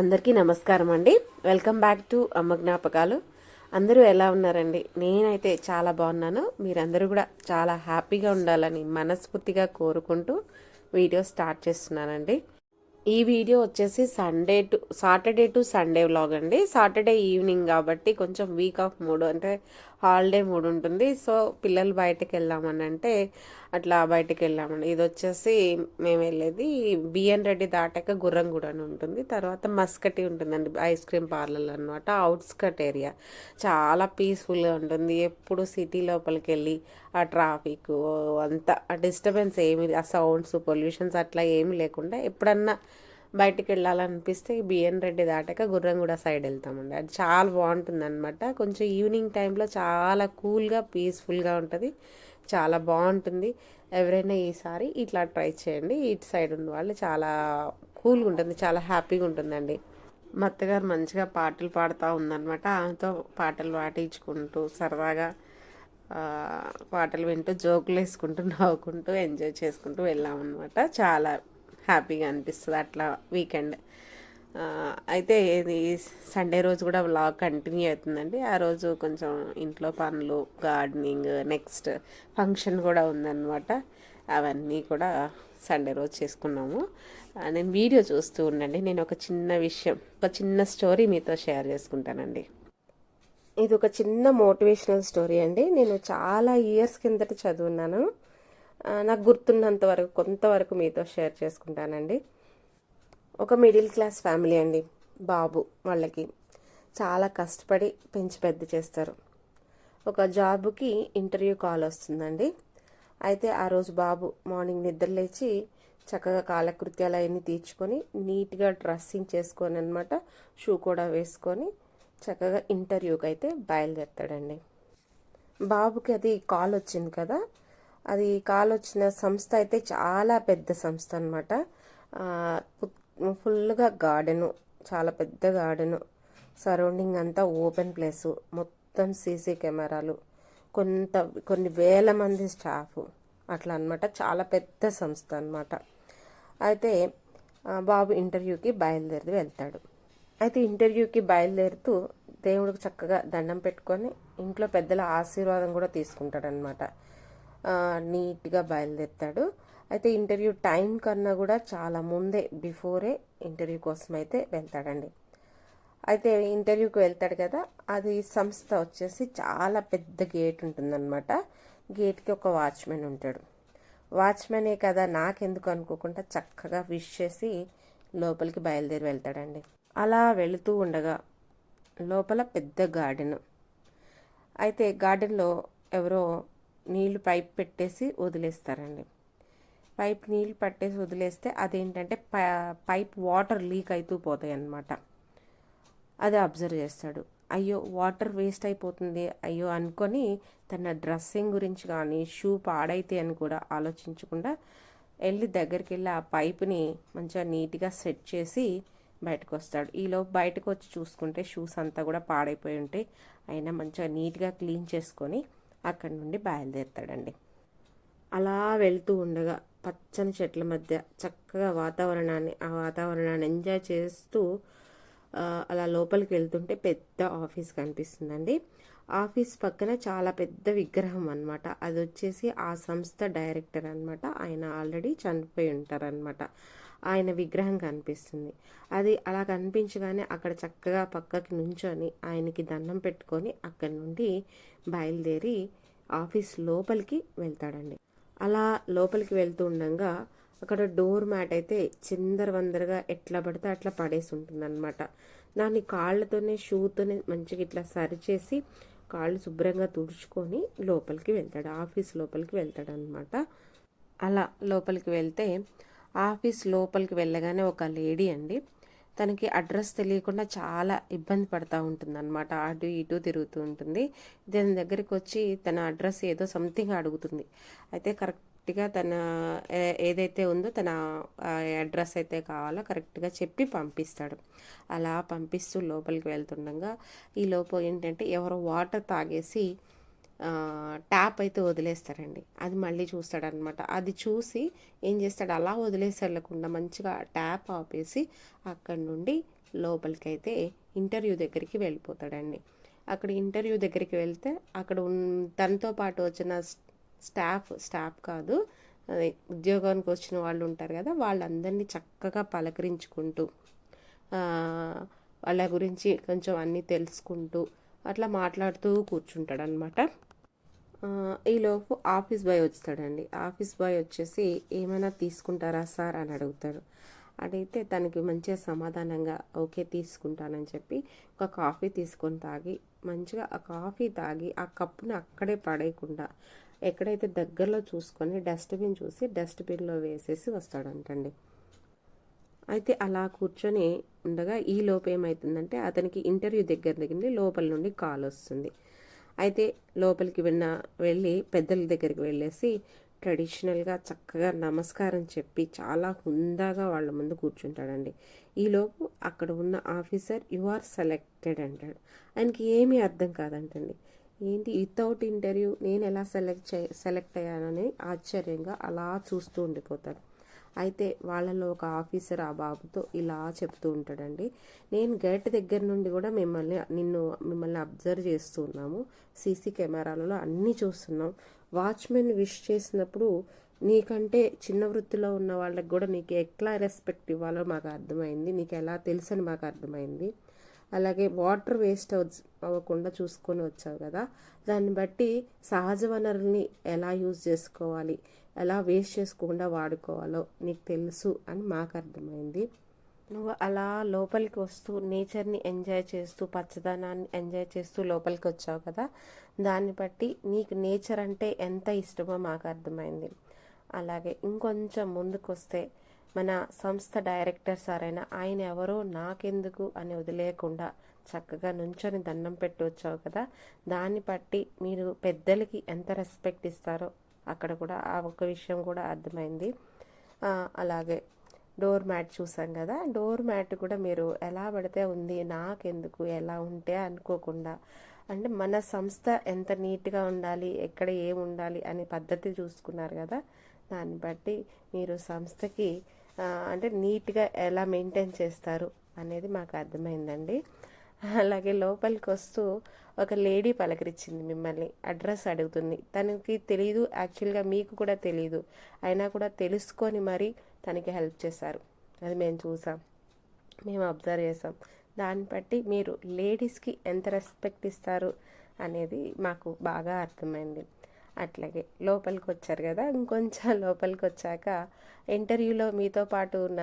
అందరికీ నమస్కారం అండి. వెల్కమ్ బ్యాక్ టు అమ్మ జ్ఞాపకాలు. అందరూ ఎలా ఉన్నారండి? నేనైతే చాలా బాగున్నాను. మీరందరూ కూడా చాలా హ్యాపీగా ఉండాలని మనస్ఫూర్తిగా కోరుకుంటూ వీడియో స్టార్ట్ చేస్తున్నానండి. ఈ వీడియో వచ్చేసి Sunday to Saturday to Sunday vlog అండి. సాటర్డే ఈవినింగ్ కాబట్టి కొంచెం వీక్ ఆఫ్ మూడ్ అంటే హాలిడే మూడ్ ఉంటుంది. సో పిల్లలు బయటకు వెళ్దామని అంటే అట్లా బయటకు వెళ్ళామండి ఇది వచ్చేసి మేము వెళ్ళేది బిఎన్ రెడ్డి దాటాక గుర్రంగూడ అని ఉంటుంది. తర్వాత మస్కటి ఉంటుందండి ఐస్ క్రీమ్ పార్లర్ అనమాట అవుట్స్కట్ ఏరియా. చాలా పీస్ఫుల్గా ఉంటుంది. ఎప్పుడు సిటీ లోపలికి వెళ్ళి ఆ ట్రాఫిక్ అంతా ఆ డిస్టర్బెన్స్ ఏమి ఆ సౌండ్స్ పొల్యూషన్స్ అట్లా ఏమి లేకుండా ఎప్పుడన్నా బయటికి వెళ్ళాలనిపిస్తే బిఎన్ రెడ్డి దాటాక గుర్రంగూడ సైడ్ వెళ్తామండి. అది చాలా బాగుంటుంది అనమాట కొంచెం ఈవినింగ్ టైంలో చాలా కూల్గా పీస్ఫుల్గా ఉంటుంది. చాలా బాగుంటుంది. ఎవరైనా ఈసారి ఇట్లా ట్రై చేయండి. ఇటు సైడ్ ఉన్న వాళ్ళు చాలా కూల్గా ఉంటుంది. చాలా హ్యాపీగా ఉంటుందండి. మా అత్తగారు మంచిగా పాటలు పాడుతూ ఉందన్నమాట. ఆమెతో పాటలు పాటించుకుంటూ సరదాగా పాటలు వింటూ జోకులు వేసుకుంటూ నవ్వుకుంటూ ఎంజాయ్ చేసుకుంటూ వెళ్ళామన్నమాట. చాలా హ్యాపీగా అనిపిస్తుంది అట్లా వీకెండ్ అయితే ఇది సండే రోజు కూడా వ్లాగ్ కంటిన్యూ అవుతుందండి. ఆ రోజు కొంచెం ఇంట్లో పనులు గార్డెనింగ్ నెక్స్ట్ ఫంక్షన్ కూడా ఉందన్నమాట. అవన్నీ కూడా సండే రోజు చేసుకున్నాము. నేను వీడియో చూస్తూ ఉండండి. నేను ఒక చిన్న విషయం ఒక చిన్న స్టోరీ మీతో షేర్ చేసుకుంటానండి. ఇది ఒక చిన్న మోటివేషనల్ స్టోరీ అండి. నేను చాలా ఇయర్స్ కిందట చదువున్నాను. నాకు గుర్తున్నంత వరకు కొంతవరకు మీతో షేర్ చేసుకుంటానండి. ఒక మిడిల్ క్లాస్ ఫ్యామిలీ అండి బాబు వాళ్ళకి. చాలా కష్టపడి పెంచి పెద్ద చేస్తారు. ఒక జాబ్కి ఇంటర్వ్యూ కాల్ వస్తుందండి. అయితే ఆ రోజు బాబు మార్నింగ్ నిద్ర లేచి చక్కగా కాలకృత్యాలు అవన్నీ తీర్చుకొని నీట్గా డ్రెస్సింగ్ చేసుకొని అనమాట షూ కూడా వేసుకొని చక్కగా ఇంటర్వ్యూకి అయితే బయలుదేరుతాడండి. బాబుకి అది కాల్ వచ్చింది కదా అది కాల్ వచ్చిన సంస్థ అయితే చాలా పెద్ద సంస్థ అనమాట ఫుల్గా గార్డెను చాలా పెద్ద గార్డెను. సరౌండింగ్ అంతా ఓపెన్ ప్లేసు. మొత్తం సీసీ కెమెరాలు. కొంత కొన్ని వేల మంది స్టాఫ్. అట్లా అన్నమాట. చాలా పెద్ద సంస్థ అనమాట అయితే బాబు ఇంటర్వ్యూకి బయలుదేరి వెళ్తాడు. అయితే ఇంటర్వ్యూకి బయలుదేరుతూ దేవుడికి చక్కగా దండం పెట్టుకొని ఇంట్లో పెద్దల ఆశీర్వాదం కూడా తీసుకుంటాడనమాట నీట్గా బయలుదేరుతాడు. అయితే ఇంటర్వ్యూ టైం కన్నా కూడా చాలా ముందే బిఫోరే ఇంటర్వ్యూ కోసం అయితే వెళ్తాడండి. అయితే ఇంటర్వ్యూకి వెళ్తాడు కదా అది సంస్థ వచ్చేసి చాలా పెద్ద గేట్ ఉంటుందన్నమాట. గేట్కి ఒక వాచ్మెన్ ఉంటాడు. వాచ్మెనే కదా నాకెందుకు అనుకోకుండా చక్కగా విష్ చేసి లోపలికి బయలుదేరి వెళ్తాడండి. అలా వెళుతూ ఉండగా లోపల పెద్ద గార్డెన్. అయితే గార్డెన్లో ఎవరో నీళ్ళు పైప్ పెట్టేసి వదిలేస్తారండి. పైప్ నీళ్ళు పట్టేసి వదిలేస్తే అదేంటంటే ప- పైప్ వాటర్ లీక్ అవుతూ పోతాయి అన్నమాట అది అబ్జర్వ్ చేస్తాడు. అయ్యో వాటర్ వేస్ట్ అయిపోతుంది. అయ్యో అనుకొని తన డ్రెస్సింగ్ గురించి కానీ షూ పాడైతే అని కూడా ఆలోచించకుండా వెళ్ళి దగ్గరికి వెళ్ళి ఆ పైప్ని మంచిగా నీట్గా సెట్ చేసి బయటకు వస్తాడు ఈలో బయటకు వచ్చి చూసుకుంటే షూస్ అంతా కూడా పాడైపోయి ఉంటాయి. అయినా మంచిగా నీట్గా క్లీన్ చేసుకొని అక్కడి నుండి బయలుదేరుతాడండి. అలా వెళ్తూ ఉండగా పచ్చని చెట్ల మధ్య చక్కగా వాతావరణాన్ని ఆ వాతావరణాన్ని ఎంజాయ్ చేస్తూ అలా లోపలికి వెళ్తుంటే పెద్ద ఆఫీస్ కనిపిస్తుందండి. ఆఫీస్ పక్కన చాలా పెద్ద విగ్రహం అనమాట అది వచ్చేసి ఆ సంస్థ డైరెక్టర్ అన్నమాట. ఆయన ఆల్రెడీ చనిపోయి ఉంటారనమాట ఆయన విగ్రహం కనిపిస్తుంది. అది అలా కనిపించగానే అక్కడ చక్కగా పక్కకి నుంచొని ఆయనకి దండం పెట్టుకొని అక్కడి నుండి బయలుదేరి ఆఫీస్ లోపలికి వెళ్తాడండి. అలా లోపలికి వెళ్తూ ఉండగా అక్కడ డోర్ మ్యాట్ అయితే చిందర వందరగా ఎట్లా పడితే అట్లా పడేసి ఉంటుందన్నమాట. దాన్ని కాళ్ళతోనే షూతోనే మంచిగా ఇట్లా సరిచేసి కాళ్ళు శుభ్రంగా తుడుచుకొని లోపలికి వెళ్తాడు ఆఫీస్ లోపలికి వెళ్తాడు అనమాట అలా లోపలికి వెళ్తే ఆఫీస్ లోపలికి వెళ్ళగానే ఒక లేడీ అండి తనకి అడ్రస్ తెలియకుండా చాలా ఇబ్బంది పడుతూ ఉంటుంది అనమాట అటు ఇటు తిరుగుతూ ఉంటుంది. దాని దగ్గరికి వచ్చి తన అడ్రస్ ఏదో సంథింగ్ అడుగుతుంది. అయితే కరెక్ట్గా తన ఏ- ఏదైతే ఉందో తన అడ్రస్ అయితే కావాలో కరెక్ట్గా చెప్పి పంపిస్తాడు. అలా పంపిస్తూ లోపలికి వెళ్తుండగా ఈ లోపు ఏంటంటే ఎవరో వాటర్ తాగేసి ట్యాప్ అయితే వదిలేస్తారండి. అది మళ్ళీ చూస్తాడనమాట అది చూసి ఏం చేస్తాడు? అలా వదిలేసి వెళ్ళకుండా మంచిగా ట్యాప్ ఆపేసి అక్కడి నుండి లోపలికైతే ఇంటర్వ్యూ దగ్గరికి వెళ్ళిపోతాడండి. అక్కడ ఇంటర్వ్యూ దగ్గరికి వెళ్తే అక్కడ తనతో పాటు వచ్చిన స్టాఫ్ స్టాఫ్ కాదు ఉద్యోగానికి వచ్చిన వాళ్ళు ఉంటారు కదా వాళ్ళందరినీ చక్కగా పలకరించుకుంటూ వాళ్ళ గురించి కొంచెం అన్నీ తెలుసుకుంటూ అట్లా మాట్లాడుతూ కూర్చుంటాడనమాట ఈలోపు ఆఫీస్ బాయ్ వస్తాడండి ఆఫీస్ బాయ్ వచ్చేసి ఏమైనా తీసుకుంటారా సార్? అని అడుగుతాడు. అడిగితే తనకి మంచిగా సమాధానంగా ఓకే తీసుకుంటానని చెప్పి ఒక కాఫీ తీసుకొని తాగి మంచిగా ఆ కాఫీ తాగి ఆ కప్పుని అక్కడే పడేయకుండా ఎక్కడైతే దగ్గరలో చూసుకొని డస్ట్బిన్ చూసి డస్ట్బిన్లో వేసేసి వస్తాడంటండి. అయితే అలా కూర్చొని ఉండగా ఈ లోపు ఏమవుతుందంటే అతనికి ఇంటర్వ్యూ దగ్గర దగ్గర లోపల నుండి కాల్ వస్తుంది. అయితే లోపలికి విన్న వెళ్ళి పెద్దల దగ్గరికి వెళ్ళేసి ట్రెడిషనల్గా చక్కగా నమస్కారం చెప్పి చాలా హుందాగా వాళ్ళ ముందు కూర్చుంటాడండి. ఈలోపు అక్కడ ఉన్న ఆఫీసర్ యు ఆర్ సెలెక్టెడ్ అంటాడు. ఆయనకి ఏమీ అర్థం కాదంటండి. ఏంటి వితౌట్ ఇంటర్వ్యూ నేను ఎలా సెలెక్ట్ చే సెలెక్ట్ అయ్యానని ఆశ్చర్యంగా అలా చూస్తూ ఉండిపోతాడు. అయితే వాళ్ళలో ఒక ఆఫీసర్ ఆ బాబుతో ఇలా చెప్తూ ఉంటాడండి నేను గేట్ దగ్గర నుండి కూడా మిమ్మల్ని నిన్ను మిమ్మల్ని అబ్జర్వ్ చేస్తూ ఉన్నాము. సీసీ కెమెరాలలో అన్నీ చూస్తున్నాం. వాచ్మెన్ విష్ చేసినప్పుడు నీకంటే చిన్న వృత్తిలో ఉన్న వాళ్ళకి కూడా నీకు ఎట్లా రెస్పెక్ట్ ఇవ్వాలో మాకు అర్థమైంది. నీకు ఎలా తెలుసని మాకు అర్థమైంది. అలాగే వాటర్ వేస్ట్ అవ్వకుండా చూసుకొని వచ్చావు కదా. దాన్ని బట్టి సహజ వనరుల్ని ఎలా యూజ్ చేసుకోవాలి? ఎలా వేస్ట్ చేసుకోకుండా వాడుకోవాలో నీకు తెలుసు అని మాకు అర్థమైంది. నువ్వు అలా లోపలికి వస్తూ నేచర్ని ఎంజాయ్ చేస్తూ పచ్చదనాన్ని ఎంజాయ్ చేస్తూ లోపలికి వచ్చావు కదా. దాన్ని బట్టి నీకు నేచర్ అంటే ఎంత ఇష్టమో మాకు అర్థమైంది. అలాగే ఇంకొంచెం ముందుకు వస్తే మన సంస్థ డైరెక్టర్ సార్ అయిన ఆయన ఎవరో నాకెందుకు అని వదిలేయకుండా చక్కగా నుంచొని దండం పెట్టి వచ్చావు కదా? దాన్ని బట్టి మీరు పెద్దలకి ఎంత రెస్పెక్ట్ ఇస్తారో అక్కడ కూడా ఆ ఒక విషయం కూడా అర్థమైంది. అలాగే డోర్ మ్యాట్ చూసాం కదా? డోర్ మ్యాట్ కూడా మీరు ఎలా పడితే ఉంది నాకెందుకు ఎలా ఉంటే అనుకోకుండా అంటే మన సంస్థ ఎంత నీట్గా ఉండాలి ఎక్కడ ఏం ఉండాలి అనే పద్ధతి చూసుకున్నారు కదా? దాన్ని బట్టి మీరు సంస్థకి అంటే నీట్గా ఎలా మెయింటైన్ చేస్తారు అనేది మాకు అర్థమైందండి. అలాగే లోపలికి వస్తూ ఒక లేడీ పలకరించింది మిమ్మల్ని అడ్రస్ అడుగుతుంది. తనకి తెలియదు యాక్చువల్గా మీకు కూడా తెలియదు అయినా కూడా తెలుసుకొని మరీ తనకి హెల్ప్ చేశారు. అది మేము చూసాం. మేము అబ్జర్వ్ చేసాం. దాన్ని బట్టి మీరు లేడీస్కి ఎంత రెస్పెక్ట్ ఇస్తారు అనేది మాకు బాగా అర్థమైంది. అట్లాగే లోపలికి వచ్చారు కదా ఇంకొంచెం లోపలికి వచ్చాక ఇంటర్వ్యూలో మీతో పాటు ఉన్న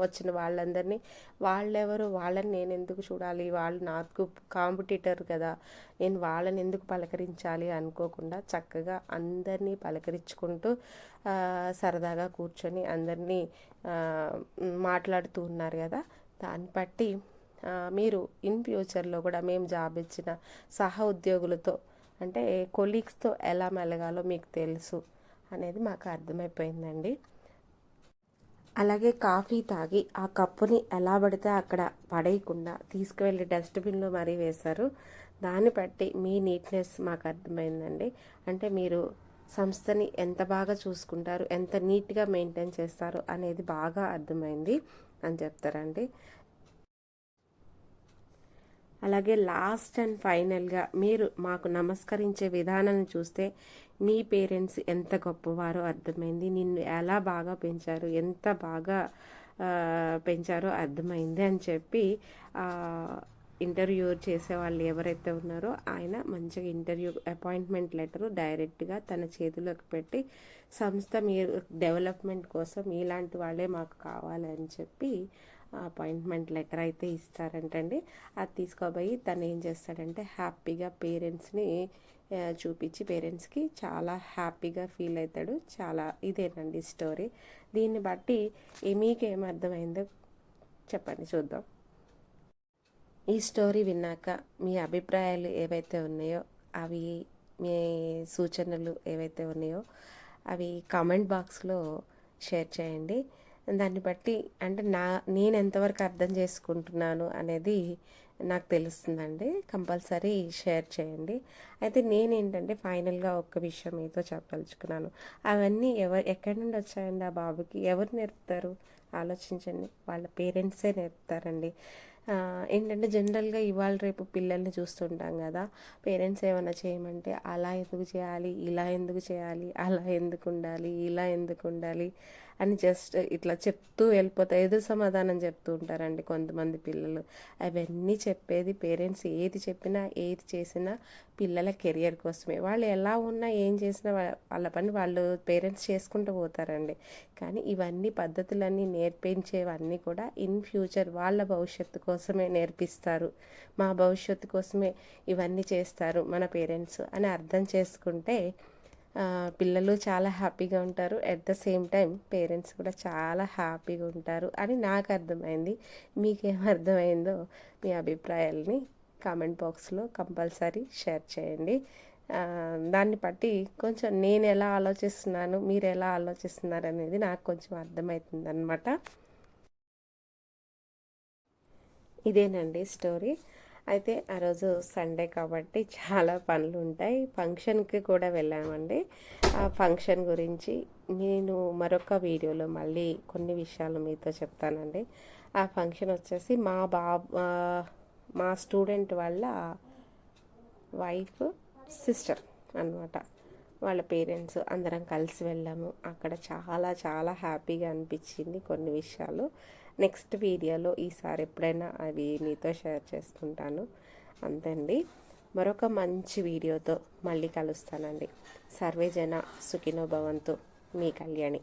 వచ్చిన వాళ్ళందరినీ వాళ్ళెవరు వాళ్ళని నేను ఎందుకు చూడాలి వాళ్ళు నాకు కాంపిటీటర్ కదా నేను వాళ్ళని ఎందుకు పలకరించాలి అనుకోకుండా చక్కగా అందరినీ పలకరించుకుంటూ సరదాగా కూర్చొని అందరినీ మాట్లాడుతూ ఉన్నారు కదా దాన్ని బట్టి మీరు ఇన్ ఫ్యూచర్లో కూడా మేము జాబ్ ఇచ్చిన సహ ఉద్యోగులతో అంటే కొలీగ్స్తో ఎలా మెలగాలో మీకు తెలుసు అనేది మాకు అర్థమైపోయిందండి. అలాగే కాఫీ తాగి ఆ కప్పుని ఎలా పడితే అక్కడ పడేయకుండా తీసుకువెళ్ళి డస్ట్బిన్లో మరీ వేశారు. దాన్ని బట్టి మీ నీట్నెస్ మాకు అర్థమైందండి. అంటే మీరు సంస్థని ఎంత బాగా చూసుకుంటారు ఎంత నీట్గా మెయింటైన్ చేస్తారు అనేది బాగా అర్థమైంది అని చెప్తారండి. అలాగే లాస్ట్ అండ్ ఫైనల్గా మీరు మాకు నమస్కరించే విధానాన్ని చూస్తే మీ పేరెంట్స్ ఎంత గొప్పవారో అర్థమైంది. నిన్ను ఎలా బాగా పెంచారు ఎంత బాగా పెంచారో అర్థమైంది అని చెప్పి ఇంటర్వ్యూ చేసే వాళ్ళు ఎవరైతే ఉన్నారో ఆయన మంచిగా ఇంటర్వ్యూ అపాయింట్మెంట్ లెటరు డైరెక్ట్గా తన చేతిలోకి పెట్టి సంస్థ మీరు డెవలప్మెంట్ కోసం ఇలాంటి వాళ్ళే మాకు కావాలని చెప్పి అపాయింట్మెంట్ లెటర్ అయితే ఇస్తారంటండి. అది తీసుకోబోయి తను ఏం చేస్తాడంటే హ్యాపీగా పేరెంట్స్ని చూపించి పేరెంట్స్కి చాలా హ్యాపీగా ఫీల్ అవుతాడు. చాలా ఇదేనండి స్టోరీ. దీన్ని బట్టి ఏ- మీకు ఏమర్థమైందో చెప్పండి చూద్దాం. ఈ స్టోరీ విన్నాక మీ అభిప్రాయాలు ఏవైతే ఉన్నాయో అవి మీ సూచనలు ఏవైతే ఉన్నాయో అవి కామెంట్ బాక్స్లో షేర్ చేయండి. దాన్ని బట్టి అంటే నా నేను ఎంతవరకు అర్థం చేసుకుంటున్నాను అనేది నాకు తెలుస్తుందండి. కంపల్సరీ షేర్ చేయండి. అయితే నేనేంటంటే ఫైనల్గా ఒక్క విషయం మీతో చెప్పదలుచుకున్నాను. అవన్నీ ఎవరు ఎక్కడి నుండి వచ్చాయండి ఆ బాబుకి? ఎవరు నేర్పుతారు? ఆలోచించండి. వాళ్ళ పేరెంట్సే నేర్పుతారండి. ఏంటంటే జనరల్గా ఇవాళ రేపు పిల్లల్ని చూస్తుంటాం కదా. పేరెంట్స్ ఏమైనా చేయమంటే అలా ఎందుకు చేయాలి? ఇలా ఎందుకు చేయాలి? అలా ఎందుకు ఉండాలి? ఇలా ఎందుకు ఉండాలి? అని జస్ట్ ఇట్లా చెప్తూ వెళ్ళిపోతా ఎదురు సమాధానం చెప్తూ ఉంటారండి కొంతమంది పిల్లలు. అవన్నీ చెప్పేది పేరెంట్స్ ఏది చెప్పినా ఏది చేసినా పిల్లల కెరియర్ కోసమే. వాళ్ళు ఎలా ఉన్నా ఏం చేసినా వాళ్ళ పని వాళ్ళు పేరెంట్స్ చేసుకుంటూ పోతారండి. కానీ ఇవన్నీ పద్ధతులన్నీ నేర్పించేవన్నీ కూడా ఇన్ ఫ్యూచర్ వాళ్ళ భవిష్యత్తు కోసమే నేర్పిస్తారు. మా భవిష్యత్తు కోసమే ఇవన్నీ చేస్తారు మన పేరెంట్స్ అని అర్థం చేసుకుంటే పిల్లలు చాలా హ్యాపీగా ఉంటారు. At the same time parents కూడా చాలా హ్యాపీగా ఉంటారు అని నాకు అర్థమైంది. మీకేం అర్థమైందో మీ అభిప్రాయాల్ని కామెంట్ బాక్స్లో కంపల్సరీ షేర్ చేయండి. దాన్ని బట్టి కొంచెం నేను ఎలా ఆలోచిస్తున్నాను మీరు ఎలా ఆలోచిస్తున్నారు అనేది నాకు కొంచెం అర్థమవుతుంది అనమాట ఇదేనండి స్టోరీ అయితే ఆ రోజు సండే కాబట్టి చాలా పనులు ఉంటాయి ఫంక్షన్కి కూడా వెళ్ళామండి. ఆ ఫంక్షన్ గురించి నేను మరొక వీడియోలో మళ్ళీ కొన్ని విషయాలు మీతో చెప్తానండి. ఆ ఫంక్షన్ వచ్చేసి మా బాబు మా స్టూడెంట్ వాళ్ళ వైఫ్ సిస్టర్ అన్నమాట. వాళ్ళ పేరెంట్స్ అందరం కలిసి వెళ్ళాము. అక్కడ చాలా చాలా హ్యాపీగా అనిపించింది కొన్ని విషయాలు. నెక్స్ట్ వీడియోలో ఈసారి ఎప్పుడైనా అవి మీతో షేర్ చేసుకుంటాను. అంతండి. మరొక మంచి వీడియోతో మళ్ళీ కలుస్తానండి. సర్వేజన సుఖినో భవంతు. మీ కళ్యాణి.